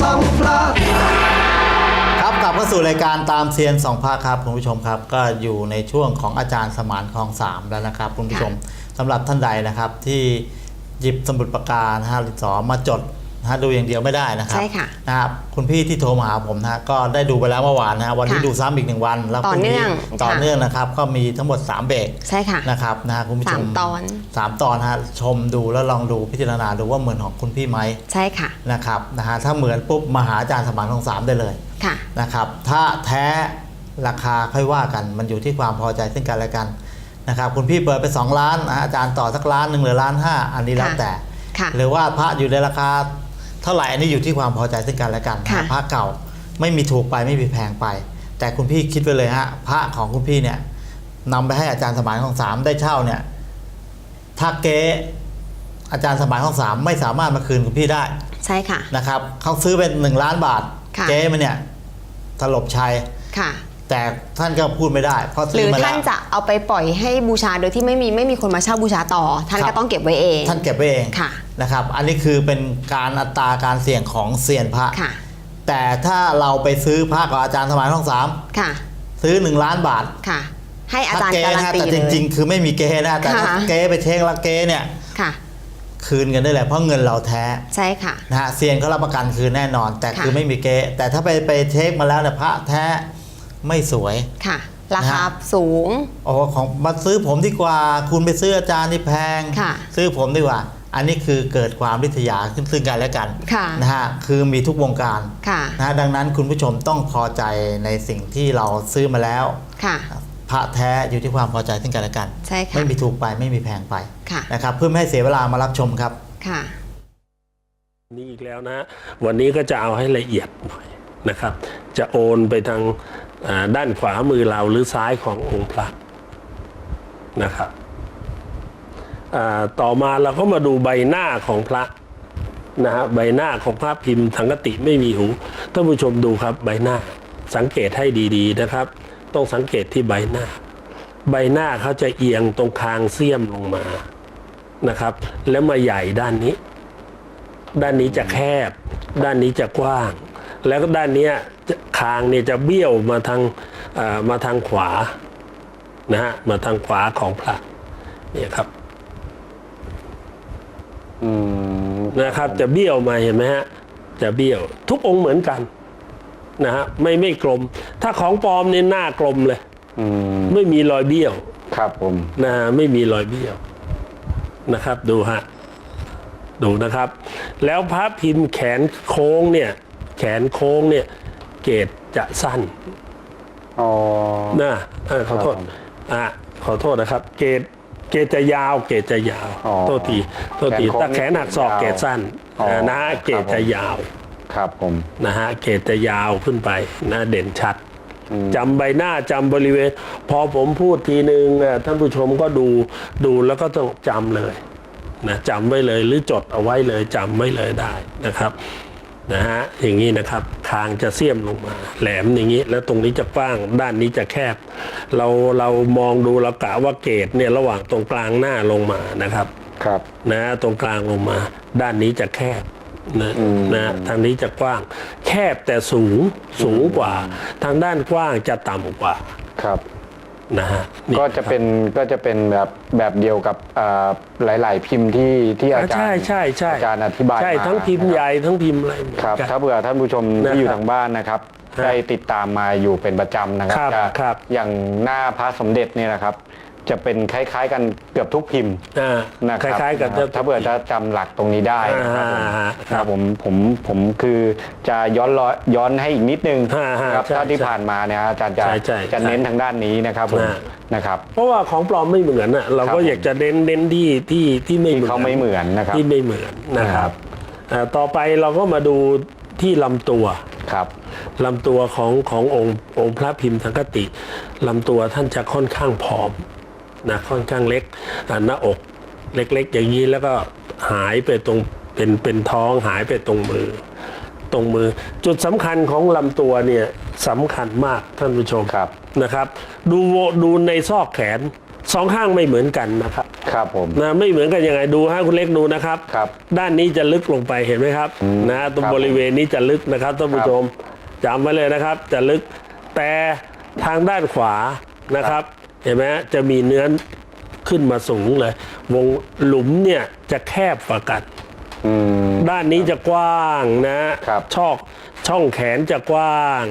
สองพระครับกลับเข้าสู่รายการตามเซียนสองภาคครับคุณผู้ชมครับ ก็อยู่ในช่วงของอาจารย์สมานคลองสามแล้วนะครับคุณผู้ชมสำหรับท่านใดนะครับที่หยิบสมุดปากกานะฮะหรือสอมาจด นะฮะดูอย่างเดียวไม่ได้นะครับใช่ค่ะนะครับคุณพี่ที่โทรมาหาผมนะฮะก็ได้ดูไปแล้วเมื่อวานนะฮะวันนี้ค่ะดูซ้ำอีกหนึ่งวัน แล้วต่อพรุ่นี้เนื่องต่อค่ะเนื่องนะครับ ก็มีทั้งหมด 3 เบรกใช่ค่ะนะครับนะฮะคุณผู้ชมสามตอนสามตอนนะฮะชมดูแล้วลองดูพิจารณาดูว่าเหมือนของคุณพี่ไหมใช่ค่ะนะครับนะฮะถ้าเหมือนปุ๊บมาหาอาจารย์สมานคลองสามได้เลยค่ะนะครับถ้าแท้ราคาค่อยว่ากัน มันอยู่ที่ความพอใจซึ่งกันและกันนะครับคุณพี่เปิดไป 2 ล้านนะอาจารย์ต่อสักล้านหนึ่งหรือล้านห้าอันนี้แล้วค่ะแต่ค่ะหรือว่าพระอยู่ในราคาเท่าไหร่อันนี้อยู่ที่ความพอใจซึ่งกันและกันค่ะพระเก่าไม่มีถูกไปไม่มีแพงไป แต่คุณพี่คิดไปเลยฮะพระของคุณพี่เนี่ยนำไปให้อาจารย์สมานของสามได้เช่าเนี่ยถ้าเก๊อาจารย์สมานของสามไม่สามารถมาคืนคุณพี่ได้ใช่ค่ะนะครับเขาซื้อเป็นหนึ่งล้านบาท ค่ะเจ๊มันเนี่ยถลบชัยค่ะ แต่ท่านก็พูดไม่ได้ เพราะหซื้รืออมาแล้ท่าวนจะเอาไปปล่อยให้บูชาโดยที่ไม่มีไม่มีคนมาเช่าบูชาต่อ ท่านครัก็บต้องเก็บไว้เอง ท่านเก็บไว้เองค่ะ นะครับ อันนี้คือเป็นการอัตราการเสี่ยงของเซียนพระ ค่ะ แต่ถ้าเราไปซื้อพระกับอาจารย์สมัยห้องสามค่ะ ซื้อหนึ่งล้านบาทค่ะ ให้อาจารย์ถ้เก๊การันนะตีแต่เลจยริงๆ คือไม่มีเก๊นะแต่ถ้าค่ะ เก๊ไปเช็คแล้วเก๊เนี่ยค่ะ คืนกันได้แหละเพราะเงินเราแท้ ใช่ค่ะ นะฮะเซียนเขารับประกันคืนแน่นอน แต่ค่ะ คือไม่มีเก๊แต่ถ้าไปไปเช็คมาแล้วเนี่ยพระแท้ ไม่สวยค่ะ ราคานะฮะสูงโอ้ของมาซื้อผมดีกว่า คุณไปซื้ออาจารย์นี่แพง ค่ะ ซื้อผมดีกว่า อันนี้คือเกิดความริษยาขึ้นซึ่งกันและกันค่ะ นะฮะคือมีทุกวงการค่ะ นะฮะดังนั้นคุณผู้ชมต้องพอใจในสิ่งที่เราซื้อมาแล้ว ค่ะ พระแท้อยู่ที่ความพอใจซึ่งกันและกันใช่ค่ะ ไม่มีถูกไปไม่มีแพงไปค่ะ นะครับเพื่อไม่ให้เสียเวลามารับชมครับ ค่ะ นี่อีกแล้วนะวันนี้ก็จะเอาให้ละเอียดหน่อยนะครับ จะโอนไปทางอ่า ด้านขวามือเราหรือซ้ายขององค์พระนะครับต่อมาเราก็มาดูใบหน้าของพระนะฮะใบหน้าของพระพิมพ์สังกติไม่มีหูท่านผู้ชมดูครับใบหน้าสังเกตให้ดีๆนะครับ ต้องสังเกตที่ใบหน้า ใบหน้าเขาจะเอียงตรงคางเสี้ยมลงมานะครับ แล้วมาใหญ่ด้านนี้ ด้านนี้จะแคบ ด้านนี้จะกว้าง แล้วก็ด้านเนี้ยจะคางเนี่ยจะเบี้ยวมาทางเอ่อมาทางขวานะฮะมาทางขวาของพระเนี่ยครับอืมนะครับ จะเบี้ยวมาเห็นไหมฮะจะเบี้ยวทุกองค์เหมือนกันนะฮะไม่ไม่กลม ถ้าของปลอมเนี่ยหน้ากลมเลยอืมไม่มีรอยเบี้ยว ครับผมนะฮะไม่มีรอยเบี้ยวนะครับ ดูฮะดูนะครับ แล้วพระพิมพ์แขนโค้งเนี่ย แขนโค้งเนี่ยเกรดจะสั้นอ๋อ นะเออขอโทษครับผมอะขอโทษนะครับ เกรดเกรดจะยาว เกรดจะยาวอ๋อโทษทีโทษทีแขนโค้งถ้าแขนหักศอกยาวเกรดสั้นอ๋อนะฮะเกรดครับผมจะยาวครับผม นะฮะเกรดจะยาวขึ้นไปนะเด่นชัดอืมจำใบหน้าจำบริเวณ พอผมพูดทีนึงอะท่านผู้ชมก็ดูดูแล้วก็ต้องจำเลยนะจำไว้เลยหรือจดเอาไว้เลยจำไว้เลยได้นะครับ นะฮะอย่างนี้นะครับคางจะเสียมลงมา แหลมอย่างนี้ แล้วตรงนี้จะกว้างด้านนี้จะแคบ เราเรามองดูเรากะว่าเกรดเนี่ยระหว่างตรงกลางหน้าลงมานะครับครับนะตรงกลางลงมา ด้านนี้จะแคบนะอืมนะทางนี้จะกว้าง แคบแต่สูงสูงกว่า ทางด้านกว้างจะต่ำกว่าครับ นะฮะนี่ก็จะเป็นก็จะเป็นแบบแบบเดียวกับอ่าหลาย ๆ พิมพ์ที่ที่อาจารย์ใช่ใช่ใช่อาจารย์อธิบายใช่มาทั้งพิมพ์นะครับใหญ่ทั้งพิมพ์อะไรเหมือนครับกันถ้าเผื่อท่านผู้ชมนะครับที่อยู่ทางบ้านนะครับครับได้ติดตามมาอยู่เป็นประจำนะครับครับจะครับอย่างหน้าพระสมเด็จเนี่ยนะครับ จะเป็นคล้าย ๆ กันเกือบทุกพิมพ์อ่านะคครับล้ายๆกับนะครับ ถ้าเผื่อจะจำหลักตรงนี้ได้นะครับผมอ่าครับผมผมผมคือจะย้อนรอยย้อนให้อีกนิดนึงอ่าฮะนะครับใช่ถ้าที่ใช่ผ่านมาเนี่ยอาจารย์จะใช่ใช่จะเน้นทางด้านนี้นะครับผมอ่า นะครับ เพราะว่าของปลอมไม่เหมือนอะเราครับก็ผม อยากจะเน้นเน้นที่ที่ที่ไม่เหมืที่อน เขาไม่เหมือนนะครับ ที่ไม่เหมือนนะคครัรับบอ่าต่อไปเราก็มาดูที่ลำตัวครับ ลำตัวของขององค์องค์พระพิมพ์สังกติลำตัวท่านจะค่อนข้างผอม นะค่อนข้างเล็กอ่าหน้าอกเล็กๆ อย่างนี้แล้วก็หายไปตรงเป็นเป็นท้องหายไปตรงมือ ตรงมือ จุดสำคัญของลำตัวเนี่ยสำคัญมากท่านผู้ชมครับนะครับ ดูโวดูในซอกแขนสองข้างไม่เหมือนกันนะครับ ครับผมนะไม่เหมือนกันยังไงดูฮะคุณเล็กดูนะครับครับ ด้านนี้จะลึกลงไปเห็นไหมครับอืมนะตรงครับบริเวณนี้จะลึกนะครับท่านผู้ครับชมจำไว้เลยนะครับ จะลึกแต่ทางด้านขวานะครับ เห็นไหมฮะจะมีเนื้อขึ้นมาสูงเลย วงหลุมเนี่ยจะแคบกว่ากันอืมด้านนี้จะกว้างนะครับช่องช่องแขนจะกว้าง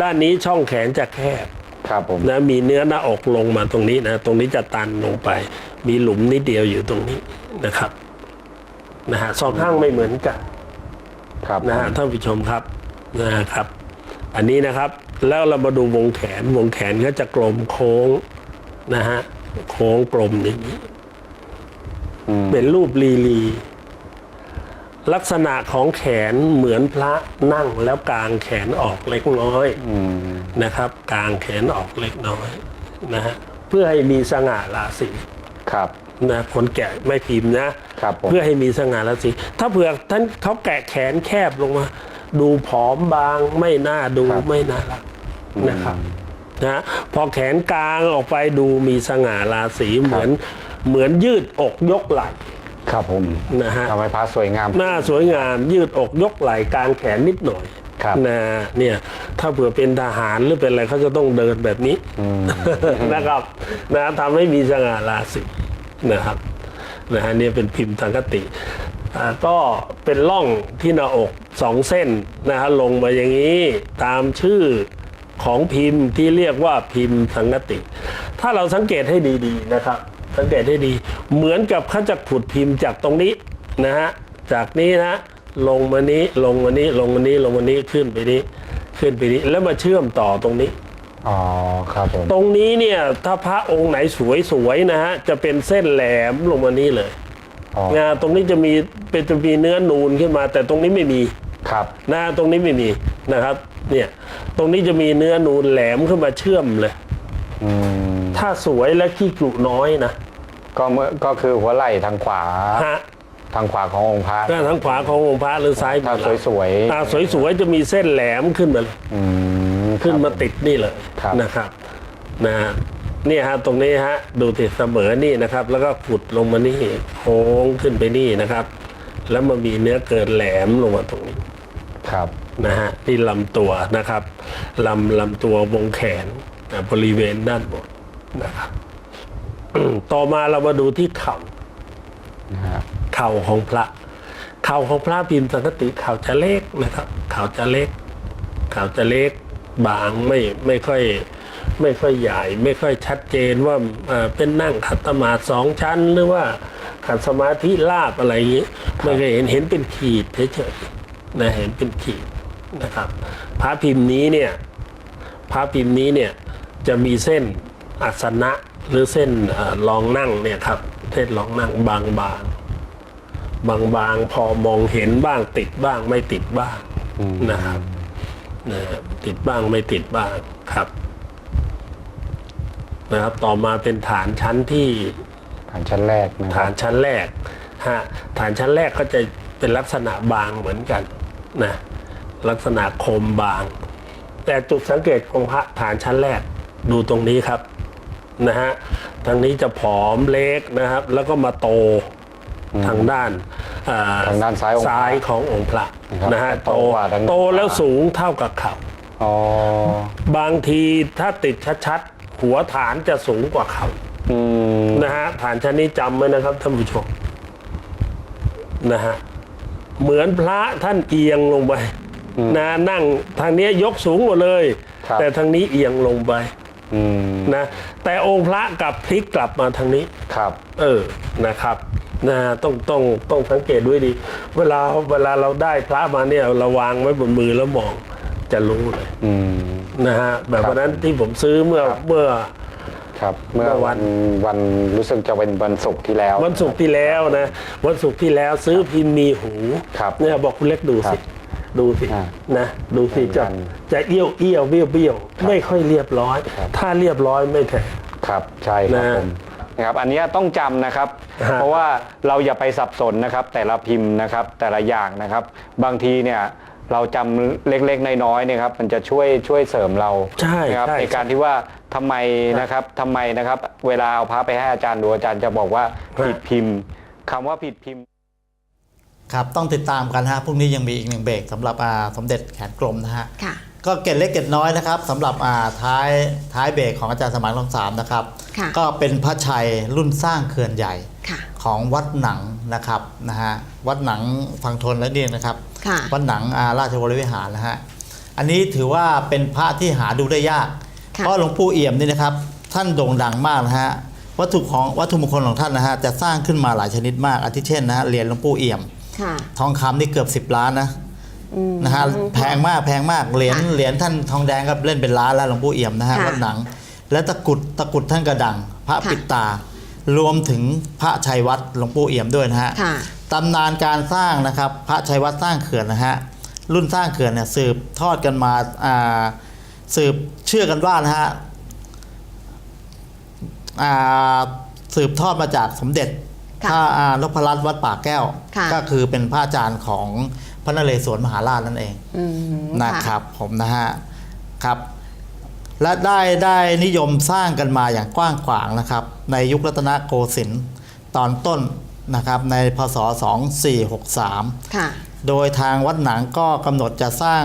ด้านนี้ช่องแขนจะแคบครับผมนะมีเนื้อหน้าอกลงมาตรงนี้นะ ตรงนี้จะตันลงไป มีหลุมนิดเดียวอยู่ตรงนี้นะครับนะฮะสองข้างไม่เหมือนกัน ครับนะฮะท่านผู้ชมครับนะครับ อันนี้นะครับ แล้วเรามาดูวงแขนวงแขนก็จะกลมโค้ง นะฮะโค้งกลมอย่างนี้อืมเป็นรูปลีลี ลักษณะของแขนเหมือนพระนั่งแล้วกางแขนออกเล็กน้อยอืมนะครับ กางแขนออกเล็กน้อยนะฮะเพื่อให้มีสง่าราศีครับนะคนแกะไม่พิมพ์นะครับผมเพื่อให้มีสง่าราศีถ้าเผื่อท่านเขาแกะแขนแคบลงมา ดูผอมบางไม่น่าดูไม่น่ารักนะครับ นะพอแขนกลางออกไปดูมีสง่าราศีเหมือนเหมือนยืดอกยกไหล่ครับผมนะฮะทำให้พระสวยงาม หน้าสวยงามยืดอกยกไหล่กลางแขนนิดหน่อยครับนะเนี่ยถ้าเผื่อเป็นทหารหรือเป็นอะไรเขาจะต้องเดินแบบนี้นะครับนะทำให้มีสง่าราศีนะครับนะฮะเนี่ยเป็นพิมพ์ทางคติอ่าก็เป็นร่องที่หน้าอกสองเส้นนะฮะลงมาอย่างนี้ตามชื่อ ของพิมพ์ที่เรียกว่าพิมพ์สังกติ ถ้าเราสังเกตให้ดีๆนะครับ สังเกตให้ดีเหมือนกับเขาจะขุดพิมพ์จากตรงนี้นะฮะจากนี้นะลงมานี้ลงมานี้ลงมานี้ลงมานี้ขึ้นไปนี้ขึ้นไปนี้แล้วมาเชื่อมต่อตรงนี้อ๋อครับผมตรงนี้เนี่ยถ้าพระองค์ไหนสวยๆนะฮะจะเป็นเส้นแหลมลงมานี้เลยอ๋องาตรงนี้จะมีเป็นจะมีเนื้อนูนขึ้นมา แต่ตรงนี้ไม่มีครับนะตรงนี้ไม่มีนะครับ เนี่ย ตรงนี้จะมีเนื้อนูนแหลมขึ้นมาเชื่อมเลย อืมถ้าสวยและขี้กลุน้อยนะก็เมื่อก็คือหัวไหล่ทางขวา ฮะทางขวาขององค์พระด้านทางขวาขององค์พระหรือซ้ายถ้าสวยๆอ่าสวยๆจะมีเส้นแหลมขึ้นมาเลย อืมขึ้นมาติดนี่เลยครับนะครับนะฮะเนี่ยฮะตรงนี้ฮะดูติดเสมอนี่นะครับ แล้วก็ขุดลงมานี่โค้งขึ้นไปนี่นะครับ แล้วมันมีเนื้อเกินแหลมลงมาตรงนี้ ครับ นะฮะที่ลำตัวนะครับลำลำตัววงแขนนะบริเวณด้านบนนะครับต่อมาเรามาดูที่เข่านะครับเข่าของพระ เข่าของพระพิมพ์สังกติเข่าจะเล็กนะครับเข่าจะเล็กเข่าจะเล็กบางไม่ไม่ค่อยไม่ค่อยใหญ่ไม่ค่อยชัดเจนว่าเอ่อเป็นนั่งขัดสมาธิสองชั้นหรือว่าขัดสมาธิลาบอะไรอย่างนี้ไม่เคยเห็นเห็นเป็นขีดเฉยๆนะเห็นเป็นขีด นะครับพระพิมพ์นี้เนี่ยพระพิมพ์นี้เนี่ยจะมีเส้นอัสนะหรือเส้นเออรองนั่งเนี่ยครับเส้นรองนั่งบางๆบางๆพอมองเห็นบ้างติดบ้างไม่ติดบ้างนะครับนะครับติดบ้างไม่ติดบ้างครับนะครับต่อมาเป็นฐานชั้นที่ฐานชั้นแรกนะคฐารับนชั้นแรกฮะฐานชั้นแรกก็จะเป็นลักษณะบางเหมือนกันนะ ลักษณะคมบาง แต่จุดสังเกตของพระฐานชั้นแรกดูตรงนี้ครับนะฮะทางนี้จะผอมเล็กนะครับ แล้วก็มาโตทางด้านอ่ทางด้านซ้ายองค์พระซ้ายขององค์พระนะครับนะฮะโตกว่าทางโตแล้วสูงเท่ากับเข่าอ๋อบางทีถ้าติดชัดๆ หัวฐานจะสูงกว่าเข่าอืมนะฮะฐานชั้นนี้จำไว้นะครับท่านผู้ชมนะฮะเหมือนพระท่านเอียงลงไป นะนั่งทางเนี้ยยกสูงหมดเลยครับแต่ทางนี้เอียงลงไปอืมนะแต่องค์พระกลับพลิกกลับมาทางนี้ครับเออนะครับนะต้องต้องต้องสังเกตด้วยดี เวลาเวลาเราได้พระมาเนี่ยเราวางไว้บนมือแล้วมองจะรู้เลยอืมนะฮะแบบครับวันนั้นที่ผมซื้อเมื่อครับเมื่อครับเมื่อเมื่อวัวันนวันรู้สึกจะเป็นวันศุกร์ที่แล้ว วันศุกร์ที่แล้วนะ วันศุกร์ที่แล้วซื้อพิมพ์มีหูครับเนี่ยบอกคุณเล็กดูสิครับ ดูสิอ่านะดูสิเหมือนกัจะนจะเอี้ยวเอี้ยวเบี้ยวเบี้ยวไม่ค่อยเรียบร้อย ครับ ถ้าเรียบร้อยไม่แท้ ครับใช่ครับนะผมนะครับอันเนี้ยต้องจำนะครับ ฮะ เพราะว่าเราอย่าไปสับสนนะครับ แต่ละพิมพ์นะครับแต่ละอย่างนะครับ บางทีเนี่ยเราจำเล็กๆน้อยๆเนี่ยครับมันจะช่วยช่วยเสริมเราใช่นะครับใช่ ในการที่ว่าทำไมนะครับทำไมนะครับ เวลาเอาพระไปให้อาจารย์ดูอาจารย์จะบอกว่าผิดพิมพ์คำว่าผิดพิมพ์ ครับต้องติดตามกันฮะพรุ่งนี้ยังมีอีกหนึ่งเบรกสำหรับอ่าสมเด็จแขนกลมนะฮะค่ะ ก็เกร็ดเล็กเกร็ดน้อยนะครับสำหรับอ่าท้ายท้ายเบรกของอาจารย์สมานคลองสามนะครับ ค่ะ ก็เป็นพระชัยรุ่นสร้างเขื่อนใหญ่ ค่ะ ของวัดหนังนะครับนะฮะวัดหนังฟังทนและเนี่ยนะครับ ค่ะ วัดหนังอาราชวรวิหารนะฮะอันนี้ถือว่าเป็นพระที่หาดูได้ยาก ค่ะเพราะหลวงปู่เอี่ยมนี่นะครับ ท่านโด่งดังมากนะฮะวัตถุของวัตถุมงคลของท่านนะฮะจะสร้างขึ้นมาหลายชนิดมากอาทิเช่นนะฮะเหรียญหลวงปู่เอี่ยม ค่ะ ทองคำนี่เกือบ 10 ล้านนะอืม นะฮะแพงมากแพงมากเหรียญค่ะเหรียญท่านทองแดงก็เล่นเป็นล้านแล้วหลวงปู่เอี่ยมนะฮะค่ะวัดหนัง และตะกรุดตะกรุดท่านกระดัง พระค่ะ ปิดตา รวมถึงพระชัยวัดหลวงปู่เอี่ยมด้วยนะฮะ ค่ะ ตำนานการสร้างนะครับพระชัยวัดสร้างเขื่อนนะฮะรุ่นสร้างเขื่อนเนี่ยสืบทอดกันมาอ่าสืบเชื่อกันว่านะฮะอ่าสืบทอดมาจากสมเด็จค่ะ พระอ่านพรัตน์วัดป่าแก้วค่ะก็คือเป็นพระอาจารย์ของพระนเรศวรมหาราชนั่นเองอืมนะครับผมนะฮะครับ และได้ได้นิยมสร้างกันมาอย่างกว้างขวางนะครับ ในยุครัตนโกสินทร์ตอนต้นนะครับในพศ 2463ค่ะโดยทางวัดหนังก็กำหนดจะสร้าง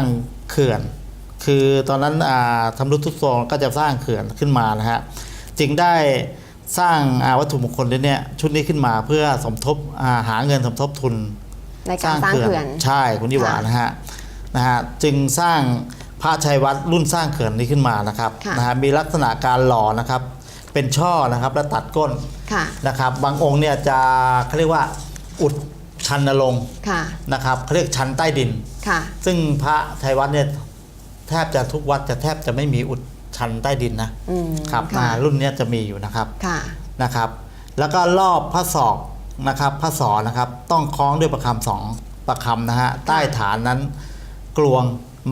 เขื่อน คือตอนนั้นอ่าทำรุดทุกโทรมก็จะสร้างเขื่อนขึ้นมานะฮะจึงได้ สร้างอ่าวัตถุมงคลนี้เนี่ยชุดนี้ขึ้นมาเพื่อสมทบอ่าหาเงินสมทบทุนในการสร้างเขื่อนใช่คุณยิหวาค่ะนะฮะนะฮะจึงสร้างพระชัยวัดรุ่นสร้างเขื่อนนี้ขึ้นมานะครับค่ะนะฮะมีลักษณะการหล่อนะครับ เป็นช่อนะครับและตัดก้นค่ะนะครับ บางองค์เนี่ยจะเขาเรียกว่าอุดชันนรงค์ค่ะนะครับเขาเรียกชันใต้ดินค่ะซึ่งพระชัยวัดเนี่ยแทบจะทุกวัดจะแทบจะไม่มีอุด ชันใต้ดินนะอืมครับค่ะอ่ารุ่นเนี้ยจะมีอยู่นะครับค่ะนะครับ แล้วก็รอบพระศอกนะครับพระศอกนะครับ ต้องคล้องด้วยประคำสองประคำนะฮะใต้ฐานนั้นกลวง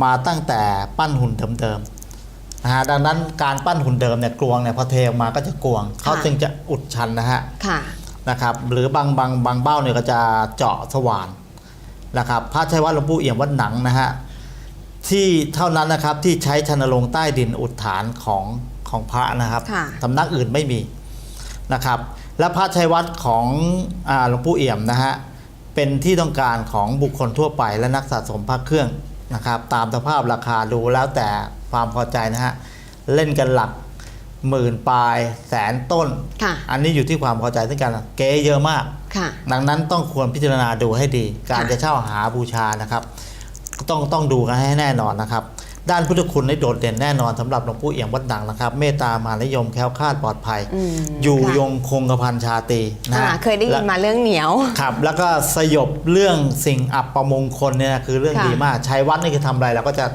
มาตั้งแต่ปั้นหุ่นเดิมๆนะฮะดังนั้นการปั้นหุ่นเดิมเนี่ยกลวงเนี่ยพอเทออกมาก็จะกลวงเขาจึงจะอุดชันนะฮะค่ะนะครับหรือบางบางบางเบ้าเนี่ยก็จะเจาะสว่านนะครับพระชัยวัดหลวงปู่เอี่ยมวัดหนังนะฮะ ที่เท่านั้นนะครับที่ใช้ชันลงค์ใต้ดินอุดฐานของของพระนะครับค่ะ สำนักอื่นไม่มีนะครับ และพระชัยวัดของอาหลวงปู่เอี่ยมนะฮะเป็นที่ต้องการของบุคคลทั่วไปและนักสะสมพระเครื่องนะครับ ตามสภาพราคาดูแล้วแต่ความพอใจนะฮะเล่นกันหลักหมื่นปลายแสนต้น ค่ะ อันนี้อยู่ที่ความพอใจซึ่งกัน เก๊เยอะมาก ค่ะ ดังนั้นต้องควรพิจารณาดูให้ดี การค่ะ จะเช่าหาบูชานะครับ ต้องต้องดูกันให้แน่นอนนะครับ ด้านพุทธคุณได้โดดเด่นแน่นอนสำหรับหลวงปู่เอี่ยมวัดดังนะครับ เมตตามหานิยมแคล้วคลาดปลอดภัยอืมอยู่ค่ะยงคงกระพันชาตรีนะอ่าฮะเคยได้ยินมาเรื่องเหนียวครับแล้วก็สยบเรื่องสิ่งอับประมงคลเนี่ยคือเรื่องค่ะดีมากชัยวัดนี่คือทำอะไรเราก็จะ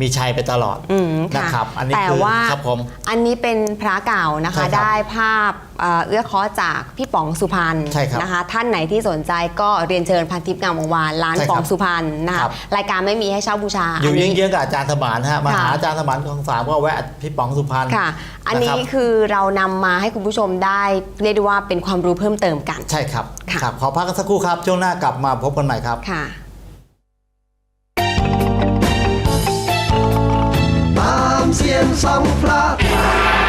มีชัยไปตลอดอืมนะครับ อันนี้แต่คือว่าครับผม อันนี้เป็นพระเก่านะใช่คะครับได้ภาพเอ่อเอื้อเคอจากพี่ป๋องสุพรรณใช่ครับนะคะ ท่านไหนที่สนใจก็เรียนเชิญพันทิพย์งามวงวานร้านใช่ครับป๋องสุพรรณนะครัคะบ รายการไม่มีให้เช่าบูชาอยู่นนี้ เยื้องๆกับอาจารย์สมานนะฮะมาค่ะหาอาจารย์สมานของสามก็แวะพี่ป๋องสุพรรณ ค่ะ อันนี้ะครับ คือเรานำมาให้คุณผู้ชมได้เรียกได้ว่าเป็นความรู้เพิ่มเติมกัน ใช่ครับค่ะ ครับขอพักกันสักครู่ครับ ช่วงหน้ากลับมาพบกันใหม่ครับ ค่ะ ตา